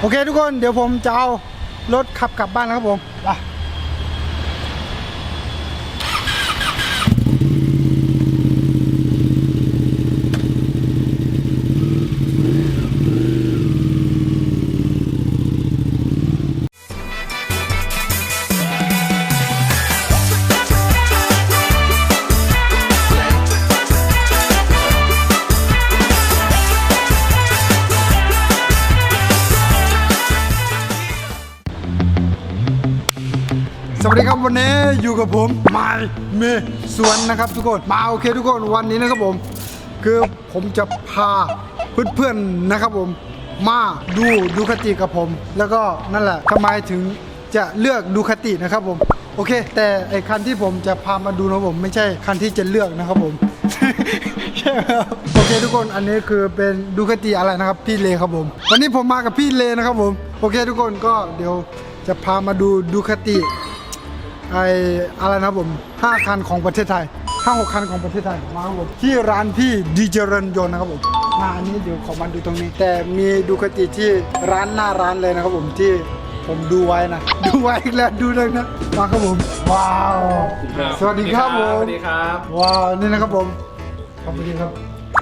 โอเคทุกคนเดี๋ยวผมจะเอารถขับกลับบ้านแล้วครับผมไป สวัสดีครับวันนี้อยู่กับผมไมเมสวนนะครับทุกคนมาโอเคทุกคนวันนี้นะครับผม คือผมจะพาเพื่อนๆนะครับผม มาดูดูคติกับผม แล้วก็นั่นแหละทำไมถึงจะเลือกดูคตินะครับผม โอเค แต่ไอคันที่ผมจะพามาดูนะผม ไม่ใช่คันที่จะเลือกนะครับผมใช่ครับโอเคทุกคนอันนี้คือเป็นดูคติอะไรนะครับพี่เลครับผม วันนี้ผมมากับพี่เลนะครับผม โอเคทุกคนก็เดี๋ยวจะพามาดูดูคติ ไออะไรนะครับผม5คันของประเทศไทย5 6คันของประเทศไทยมาครับผมที่ร้านพี่ดีเจริญยนต์นะครับผมมาอันนี้เดี๋ยวขอมาดูตรงนี้ แต่มีดูคติที่ร้านหน้าร้านเลยนะครับผมที่ผมดูไว้นะ ดูไว้อีกแล้วดูเลยนะมาครับผมว้าว สวัสดีครับผมสวัสดีครับว้าวนี่นะครับผมขอบคุณครับ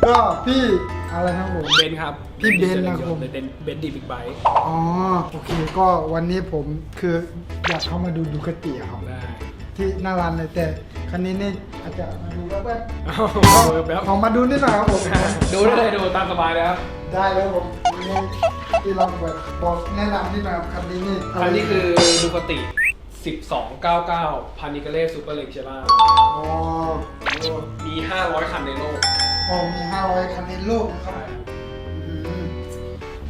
ก็พี่อะไรนะครับผม เบนซ์ครับพี่เบนซ์นะครับผม เป็นเบนซ์ดีบิ๊กไบค์อ๋อโอเค ก็วันนี้ผมคืออยากเข้ามาดูดูคติอะครับ ได้ที่หน้าร้านเลยแต่คันนี้นี่อาจจะมาดูแวบเอาแป๊บๆขอมาดูนิดหน่อยครับผม ดูได้เลยดูตามสบายเลยครับได้แล้วผมนี่ที่ลองแบบบอกแนะนำนิดหน่อยครับคันนี้นี่ะไรอันนี้คือดูคติ1299พานิกาเล่ซูเปอร์เลกเชล่าอ๋อมี 500 คันในโลก อ๋อมี500คันในโลกนะครับอืม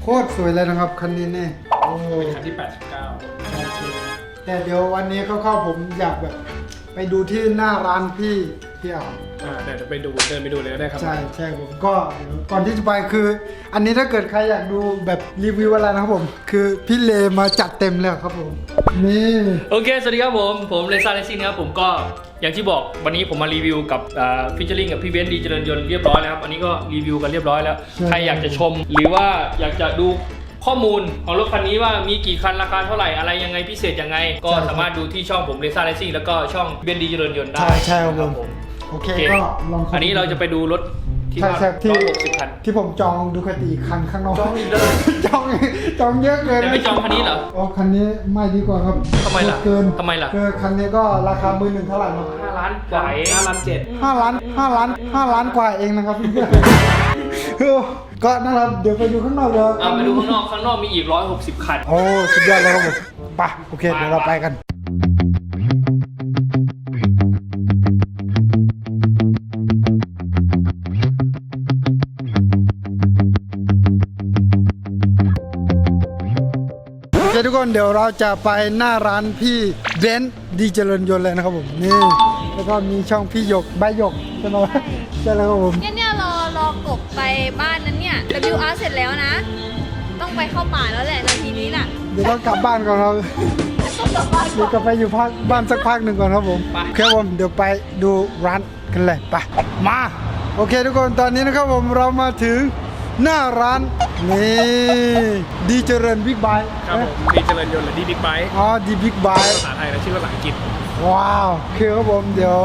โคตรสวยเลยนะครับคันนี้เนี่ยโอ้เป็นคันที่ 89โอเคแต่เดี๋ยววันนี้คร่าวๆผมอยากแบบ ไปดูที่หน้าร้านพี่พี่อ๋ออ่าเดี๋ยวไปดูเดินไปดูเลยก็ได้ครับ ใช่ใช่ผมก็เดี๋ยวก่อนที่จะไปคือ อันนี้ถ้าเกิดใครอยากดูแบบรีวิวอะไรนะครับผม คือพี่เลมาจัดเต็มเลยครับผม นี่ โอเค สวัสดีครับผม ผมเลซ่าเลซิ่งนะครับผมก็ อย่างที่บอกวันนี้ผมมารีวิวกับฟิชเชอริงกับพี่เบนซ์ดีเจริญยนต์เรียบร้อยแล้วครับอันนี้ก็รีวิวกันเรียบร้อยแล้ว ใครอยากจะชม หรือว่าอยากจะดูข้อมูลของรถคันนี้ว่ามีกี่คันราคาเท่าไหร่อะไรยังไงพิเศษยังไง ก็สามารถดูที่ช่องผมเลซ่าเลซิ่งแล้วก็ช่องเบนซ์ดีเจริญยนต์ได้ใช่ใช่ครับนะผมโอเคโอเคก็ลองข้อันนี้เราจะไปดูรถที่ใช่ว่าใช่ที่ร้อยหกสิบคันที่ผมจองดูคติคันข้างนอกจองอีกแล้วจอง จองเยอะเกินจะไม่จองคันนี้เหรอโอ้คันนี้ไม่ดีกว่าครับทำไมล่ะเกินทำไมล่ะคือคันนี้ก็ราคามือหนึ่งเท่าไหร่นะห้าล้านกว่าเอง5ล้านเจ็ดห้าล้านห้าล้านห้าล้านกว่าเองนะครับเพื่อนๆก็นั่นแหละเดี๋ยวไปดูข้างนอกเลยเอาไปดูข้างนอกข้างนอกมีอีกร้อยหกสิบคันโอ้สุดยอดเลยครับผมไปโอเคเดี๋ยวเราไปกัน คทุกคนเดี๋ยวเราจะไปหน้าร้านพี่เบนซ์ดีเจริญยนต์เลยนะครับผมนี่แล้วก็มีช่องพี่หยกใบหยกใช่ไหมใช่แล้วครับผมเนี่ยเนี่ยรอรอกบไปบ้านนั้นเนี่ย WR เสร็จแล้วนะ ต้องไปเข้าป่าแล้วแหละนาทีนี้น่ะเดี๋ยวต้องกลับบ้านก่อนครับต้องกลับบ้านเดี๋ยวกลับไปอยู่พักบ้านสักพักหนึ่งก่อนครับผมไปโอเคครับผมเดี๋ยวไปดูร้านกันเลยไปมาโอเคทุกคนตอนนี้นะครับผมเรามาถึงหน้าร้าน นี่ดีเจริญบิ๊กไบค์ครับผมดีเจริญยนต์หรือดีบิ๊กไบค์อ๋อดีบิ๊กไบค์ภาษาไทยและชื่อภาษาอังกฤษว้าวคือครับผมเดี๋ยว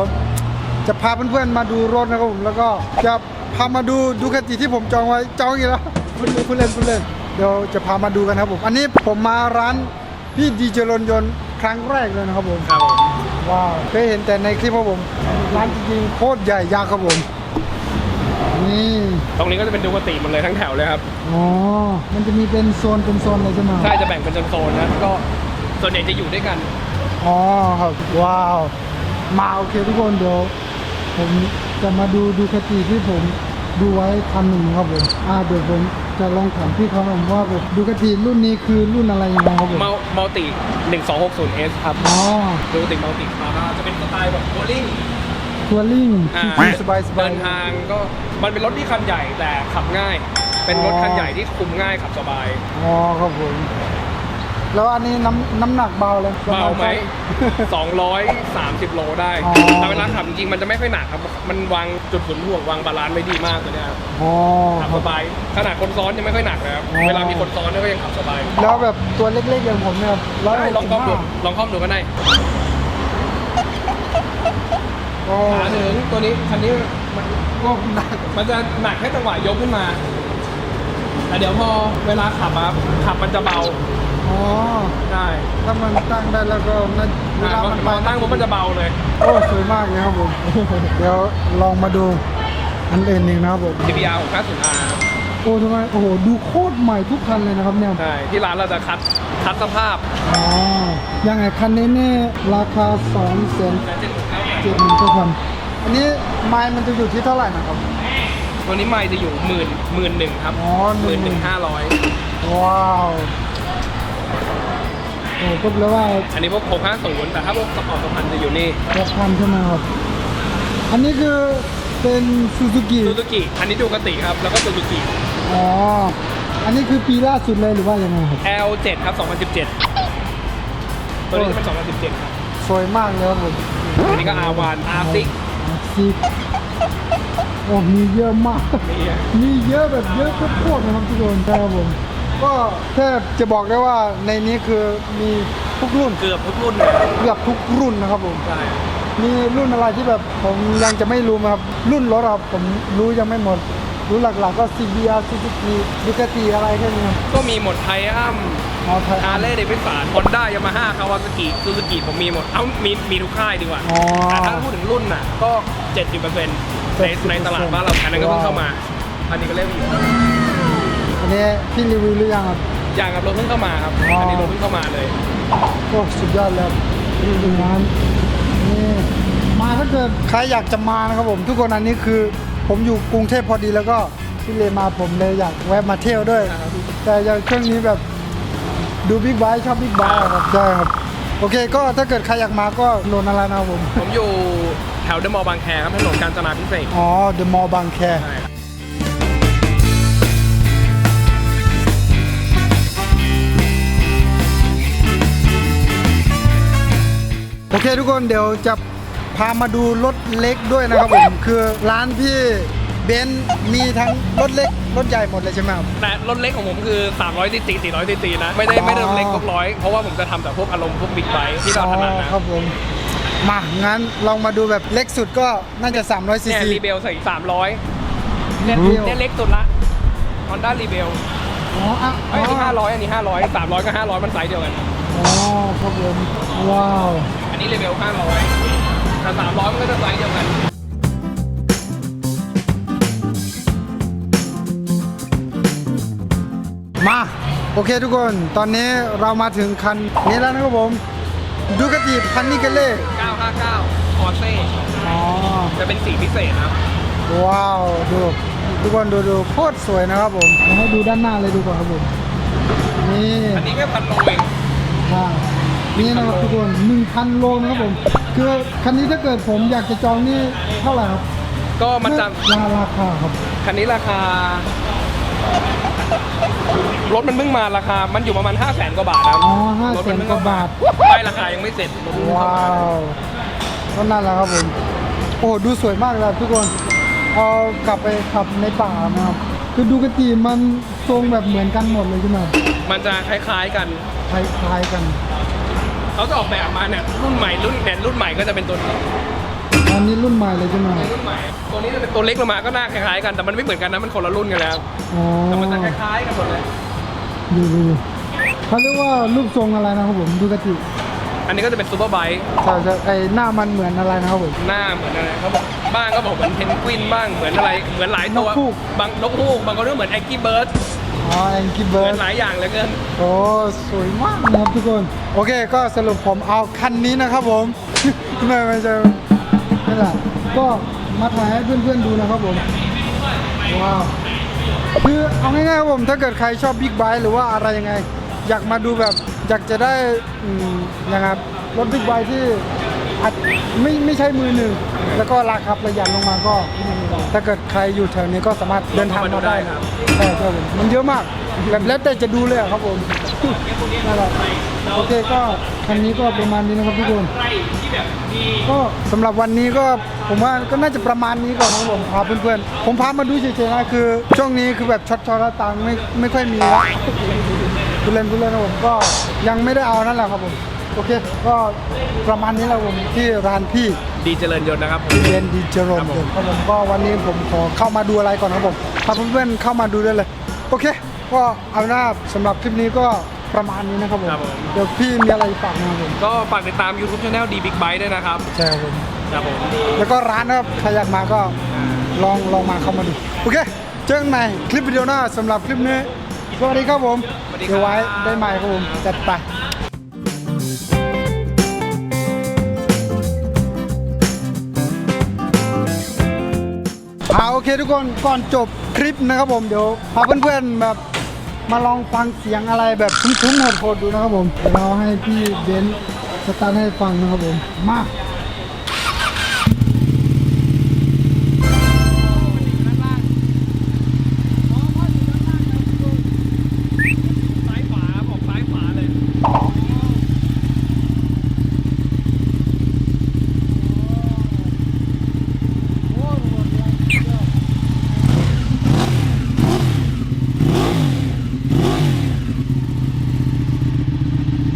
จะพาเพื่อนๆมาดูรถนะครับผมแล้วก็จะพามาดูดูคติที่ผมจองไว้จองอีกแล้วคุณเล่นคุณเล่นคุณเล่นเดี๋ยวจะพามาดูกันครับผม อันนี้ผมมาร้านพี่ดีเจริญยนต์ครั้งแรกเลยนะครับผมครับผมว้าวเคยเห็นแต่ในคลิปครับผมร้านจริงๆโคตรใหญ่ยักษ์ครับผม นี่ตรงนี้ก็จะเป็นดูคติหมดเลยทั้งแถวเลยครับ อ๋อ มันจะมีเป็นโซนเป็นโซนเลยใช่ไหมใช่จะแบ่งเป็นโซนๆนะก็ส่วนใหญ่จะอยู่ด้วยกัน อ๋อครับ ว้าว มาโอเคทุกคนเดี๋ยวผมจะมาดูดูคติที่ผมดูไว้คันหนึ่งครับผมอ่าเดี๋ยวผมจะลองถามพี่เขาผมว่าแบบดูคติรุ่นนี้คือรุ่นอะไรยังไงครับผมมัลติ 1260S ครับอ๋อ ดูติมัลติคาร่าจะเป็นสไตล์แบบโบลิ่ง ทัวริ่งอ่า ชิวๆสบายสบาเดิยนทางก็มันเป็นรถที่คันใหญ่แต่ขับง่าย เป็นรถอ๋อคันใหญ่ที่คุมง่ายขับสบายอ๋อครับผมแล้วอันนี้น้ำน้ำหนักเบาเลยเบาไหม230 โลได้อ๋อ แต่เวลาขับจริงๆมันจะไม่ค่อยหนักครับมันวางจุดศูนย์ห่วงวางบาลานซ์ไว้ดีมากเลยนะครับอ๋อขับครัสบบายขนาดคนซ้อนยังไม่ค่อยหนักเลยครับอ๋อ เวลามีคนซ้อนเนี่ยก็ยังขับสบายแล้วแบบตัวเล็กๆอย่างผมเนี่ยครับร้อยได้ลองคอมดูลองคอมดูก็ได้ โอ้ขาถึงตัวนี้คันนี้มันก็หนักมันจะหนักแค่จังหวะยกขึ้นมาแต่เดี๋ยวพอเวลาขับอะขับมันจะเบาอ๋อได้ถ้ามันตั้งได้แล้วก็นั่นเวลามันพอตั้งมันจะเบาเลย โอ้สวยมากเลยครับผม เดี๋ยวลองมาดูอันอื่นหนึ่งนะครับผม TBR ของ5 0 R โอ้ทำไมโอ้โหดูโคตรใหม่ทุกคันเลยนะครับเนี่ยใช่ที่ร้านเราจะคัดคัดสภาพอ๋อยังไงคันนี้เนี่ยราคา2องแสนเจ็ดหมื่นเก้า จ็ดหมื่นเก้าพันอันนี้ไม้มันจะอยู่ที่เท่าไหร่นะครับ ตัวนี้ไม่จะอยู่หมื่นหมื่นหนึ่งครับอ๋อหมื่นหนึ่ง11,000ห้าร้อยว้าวโอ้ก็แปลว่าอันนี้พวกหกห้าศูนย์แต่ถ้าพวกสปอร์ตสพันจะอยู่นี่หกพันใช่ไหมครับอันนี้คือเป็นซูซูกิซูซูกิอันนี้ดูกติครับ แล้วก็ซูซูกิอ๋อ อันนี้คือปีล่าสุดเลยหรือว่ายังไงครับ L7 ครับ 2017 ตัวนี้จะเป็น 2017 ครับ สวยมากเลยครับผม ตัวนี้ก็ R1 R6 ซีโอ้มีเยอะมาก นี่มีเยอะแบบเยอะโคตรๆนะครับทุกคนใช่ครับผม ก็แทบจะบอกได้ว่าในนี้คือมีทุกรุ่นเกือบทุกรุ่นเลยเกือบทุกรุ่นนะครับผม ใช่มีรุ่นอะไรที่แบบผมยังจะไม่รู้ไหมครับ รุ่นรถครับผมรู้ยังไม่หมด รู้หลักๆก็ CBR Suzuki Ducati อะไรแค่นี้ครับก็มีหมดไทอัม มอไทยฮาร์เลย์เดวิสันฮอนด้ายามาฮ่าคาวาซากิซูซูกิผมมีหมด เอ้ามีมีทุกค่ายดีกว่าอ๋อ แต่ถ้าพูดถึงรุ่นน่ะก็ 70%ในในตลาดบ้านเราอันนั้นก็เพิ่งเข้ามา อันนี้ก็เล่นอยู่อันนี้พี่รีวิวหรือยังครับ อย่างกับรถเพิ่งเข้ามาครับ อ๋ออั อันนี้รถเพิ่งเข้ามาเลย โอ้สุดยอดแล้วดูงานนี่มาถ้าเกิดใครอยากจะมานะครับผม ทุกคนอันนี้คือ ผมอยู่กรุงเทพพอดีแล้วก็พี่เลมาผมเลยอยากแวะมาเที่ยวด้วย ครับ แต่อย่างช่วงนี้แบบ ดูบิ๊กไบค์ชอบบิ๊กไบค์ครับใช่ครับ โอเคก็ถ้าเกิดใครอยากมาก็โลนอะไรนะครับผม ผมอยู่แถวเดอะมอลล์บางแคครับถนนกาญจนาพิเศษกอ๋อ The Mall บางแค ใช่ครับโอเคทุกคนเดี๋ยวจะพามาดูรถเล็กด้วยนะครับผม คือร้านพี่ เบนซ์มีทั้งรถเล็กรถใหญ่หมดเลยใช่ไหมครับ แต่รถเล็กของผมคือ 300ซีซี400ซีซีนะ ไม่ได้ไม่ได้รถเล็กทุกร้อย เพราะว่าผมจะทำแต่พวกอารมณ์พวกบิ๊กไบค์ที่เราถนัดอ๋อนะครับผม มางั้นลองมาดูแบบเล็กสุดก็น่าจะ300ซีเนี่ยซี รีเบลใส่ 300เนี่ยอืมเนี่ยเล็กสุดละ Honda รีเบลอ๋ออะไอ้ยอันนี้500 อันนี้ 500 300กับ500 มันไซส์เดียวกัน อ๋อครับผมว้าว อันนี้รีเบล500แต่300 มันก็จะไซส์เดียวกัน มา โอเคทุกคน ตอนนี้เรามาถึงคันนี้แล้วนะครับผมดูกติพันนิกเล่959 o r s e อ๋อ จะเป็นสีพิเศษครับ ว้าว ดูทุกคนดูดูโคตรสวยนะครับผมเดี๋ยวให้ดูด้านหน้าเลยดูก่อนครับผม นี่ อันนี้แค่พันโลเองอ่านี่นะครับทุกคน1,000โลนะครับผม คือคันนี้ถ้าเกิดผมอยากจะจองนี่เท่าไหร่ครับ ก็มันจะราราคาครับ คันนี้ราคา รถมันเพิ่งมาราคา มันอยู่ประมาณ 5 0 0แสนกว่าบาทครับอ๋อห้ารถแสมันเพิ่งกว่าเข้ามาบาท ป้ายราคายังไม่เสร็จรถเพิ่งเข้าว้ามา วก็นั่นแหละครับผม โอ้ดูสวยมากเลยทุกคนเอากลับไปขับในป่านะครับ คือดูกติมันทรงแบบเหมือนกันหมดเลยใช่ไหมครับมันจะคล้ายๆกัน คล้ายๆกัน เขาจะออกแบบมาเนี่ยรุ่นใหม่รุ่นเนี่ยรุ่นใหม่ก็จะเป็นตัวนี้ อันนี้รุ่นใหม่เลยใช่ไหมครับรุ่นใหม่ตัวนี้จะเป็นตัวเล็กลงมาก็หน้าคล้ายๆกัน แต่มันไม่เหมือนกันนะ มันคนละรุ่นกันแล้วอ๋อแต่มันจะคล้ายๆกันหมดเลยดูดูดูเขาเรียกว่ารูปทรงอะไรนะครับผมดูกติอันนี้ก็จะเป็นซูเปอร์ไบค์ใช่ใช่ไอหน้ามันเหมือนอะไรนะครับผมหน้าเหมือนอะไรเขาบอกบ้างก็บอกเหมือนเพนกวินบ้างเหมือนอะไรเหมือนหลายตัวนกฮูกบางนกฮูกบางคนก็เหมือนแองกี้เบิร์ดอ๋อแองกี้เหเบิมืร์อนหลายอย่างเหลือเกินโอ้สวยมากนะครับทุกคน โอเคก็สรุปผมเอาคันนี้นะครับผมไม่ไม่ใช่ นี่แหละ ก็มาถ่ายให้เพื่อนๆดูนะครับผม ว้าว คือเอาง่ายๆครับผม ถ้าเกิดใครชอบบิ๊กไบค์หรือว่าอะไรยังไง อยากมาดูแบบ อยากจะได้อืมยังไงครับรถบิ๊กไบค์ที่อาจไม่ไม่ใช่มือหนึ่ง แล้วก็ราคาประหยัดลงมาก็ ถ้าเกิดใครอยู่แถวนี้ก็สามารถเดินทางมาได้นะใช่ครับผมมันเยอะมากแบบแล้วแต่จะดูเลยอะครับผมนั่นแหละ โอเคก็คันนี้ก็ประมาณนี้นะครับทุกคนใครที่แบบมีก็สำหรับวันนี้ก็ผมว่าก็น่าจะประมาณนี้ก่อนครับผมพาเพื่อนๆผมพามาดูเฉยๆนะคือ ช่วงนี้คือแบบช็อตช็อตตังค์ไม่ไม่ค่อยมีแล้วผู้เล่นผู้เล่นนะผมก็ยังไม่ได้เอานั่นแหละครับผมโอเค ก็ประมาณนี้แหละผมที่ร้านพี่ดีเจริญยนต์นะครับเรียนดีเจริญผมครับผมก็วันนี้ผมขอเข้ามาดูอะไรก่อนครับผมพาเพื่อนๆเข้ามาดูได้เลย โอเค ก็เอาหน้าสำหรับคลิปนี้ก็ ประมาณนี้นะครับผม ครับผม เดี๋ยวพี่มีอะไรฝากนะครับผมก็ฝากติดตาม YouTube Channel D Big Bite ด้วยนะครับใช่ครับผม ครับผมแล้วก็ร้านนะครับใครอยากมาก็ลองลองมาเข้ามาดู โอเค เจอกันใหม่คลิปวิดีโอหน้าสำหรับคลิปนี้ สวัสดีครับผมสวัสดีครับเดี๋ยวไว้ได้ใหม่ครับผมจัดไปเอาโอเคทุกคนก่อนจบคลิปนะครับผมเดี๋ยวพาเพื่อนๆแบบ มาลองฟังเสียงอะไรแบบทุ้มๆโหดๆดูนะครับผมเราให้พี่เบนซ์สตาร์ทให้ฟังนะครับผมมา ซ้ายขวาบอกซ้ายขวาเลย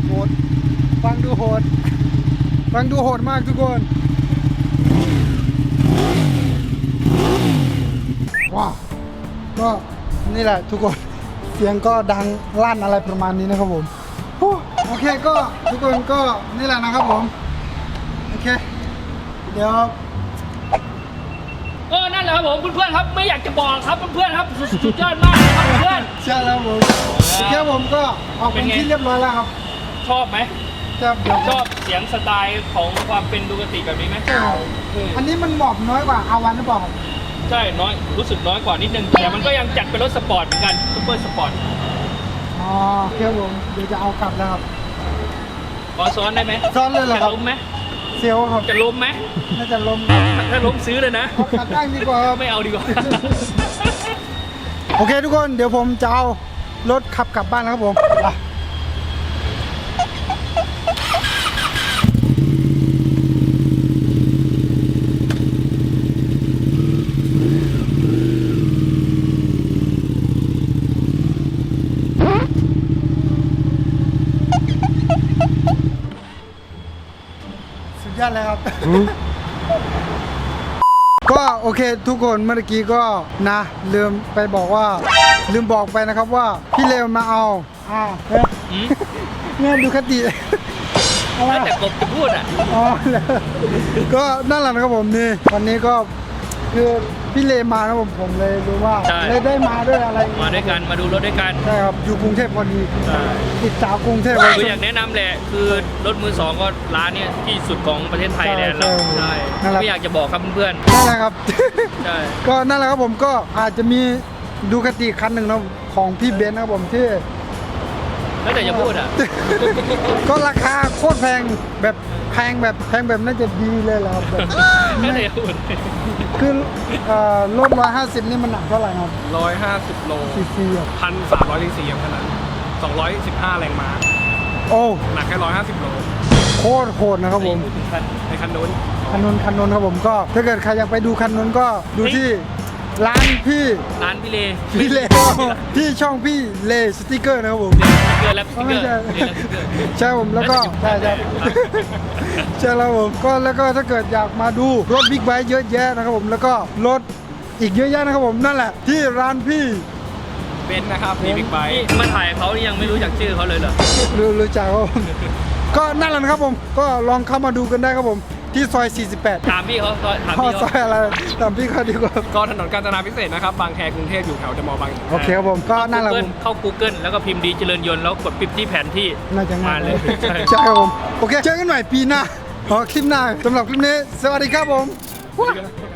โหดฟังดูโหด ฟัง ดูโหดมากทุกคนว้าวก็นี่แหละทุกคนเสียงก็ดังลั่นอะไรประมาณนี้นะครับผมโอ้โอเคก็ทุกคนก็นี่แหละนะครับผมโอเค เดี๋ยวก็นั่นแหละครับผมเพื่อนๆครับไม่อยากจะบอกครับเพื่อนๆครับสุดสุดยอดมากเลยครับเพื่อนเชื่อแล้วผมโอเคผมก็ออกเป็นเป็นไงที่เรียบร้อยแล้วครับ ชอบไหม จะเดี๋ยวชอบเสียงสไตล์ของความเป็นดูกติแบบนี้ไหมใช่ครับอันนี้มันหมอบน้อยกว่าอาวันหรือเปล่าครับใช่น้อยรู้สึกน้อยกว่านิดนึงแต่มันก็ยังจัดเป็นรถสปอร์ตเหมือนกันซุปเปอร์สปอร์ตอ๋อโอเคผมเดี๋ยวจะเอากลับแล้วครับขอซ้อนได้ไหมซ้อนเลยเหรอจะครับล้มไหมเซลล์ครับจะล้มไหมน่าจะล้มถ้าล้มซื้อเลยนะเอาขัดได้ดีกว่าครับไม่เอาดีกว่าโอเคทุกคนเดี๋ยวผมจะเอารถขับกลับบ้านแล้วครับผม อะสุดยอดเลยครับ ก็โอเคทุกคนเมื่อกี้ก็นะ ลืมไปบอกว่า ลืมบอกไปนะครับว่า พี่เลวมาเอาอ่าเอ๊ะอืมเนี่ยดูคติอะไรแล้วแต่กบจะพูดอะอ๋อแล้วก็นั่นแหละนะครับผมนี่วันนี้ก็คือ พี่เลมานะผมผมเลยรู้ว่าใช่ เลยได้มาด้วยอะไรมาด้วยกันมาดูรถด้วยกัน ใช่ครับอยู่กรุงเทพพอดีใช่ ติดสาวกรุงเทพเลยคืออยากแนะนำแหละคือรถมือสองก็ร้านเนี้ยที่สุดของประเทศไทยแล้วใช่ใช่นั่นแหละ ไม่อยากจะบอกครับเพื่อนนั่นแหละครับ ๆใช่ ก็นั่นแหละครับผมก็อาจจะมีดูคติคันหนึ่งนะของพี่เบนซ์นะครับผมที่ แล้วแต่จะพูดอะ ก็ราคาโคตรแพงแบบแพงแบบแพงแบบน่าจะดีเลยแหละครับแบบแล้วแต่จะพูดคือเอ่อรถร้อยห้าสิบนี่มันหนักเท่าไหร่ครับ150โลซีซีอะพันสามร้อยซีซีขนาด215แรงม้าโอ้หนักแค่150โลโคตรโหดนะครับผมพูดถึงคันในคันนู้นคันนนคันนนครับผมก็ ถ้าเกิดใครอยากไปดูคันนนก็ดูที่ร้านพี่ร้านพี่เลพี่เลที่ช่องพี่เลสติกเกอร์นะครับผมเกอร์แลบสก็ติ๊กเกไม่อร์ใช่เลแลบสติ๊กเกอร์ใช่ผมแล้วก็ใช่ใช่ ใช่แล้วผมก็แล้วก็ถ้าเกิดอยากมาดูรถบิ๊กไบค์เยอะแยะนะครับผมแล้วก็รถอีกเยอะแยะนะครับผมนั่นแหละ ที่ร้านพี่เบนซ์นะครับดีบิ๊กไบนี่มาถ่ายเขานี่ยังไม่รู้จักชื่อเขาเลยเหรอรู้รู้จักครับผมก็นั่นแหละนะครับผมก็ลองเข้ามาดูกันได้ครับผม ที่ซอย 48ถามพี่เขาถามข้อพี่ซเขาอยอะไรตามพี่เขาดีกว่า ก็ถนนกาญจนาพิเศษนะครับ บางแคกรุงเทพอยู่แถวเดอะมอลล์บางโอเคครับผมก็นั่นแหละผม เข้า Google แล้วก็พิมพ์ดีเจริญยนต์แล้วกดปิดที่แผนที่น่าจะง่ายมาเลยใช่ ใช่ครับผม โอเค เจอกันใหม่ปีหน้าขอคลิปหน้าสำหรับคลิปนี้ สวัสดีครับผมครับ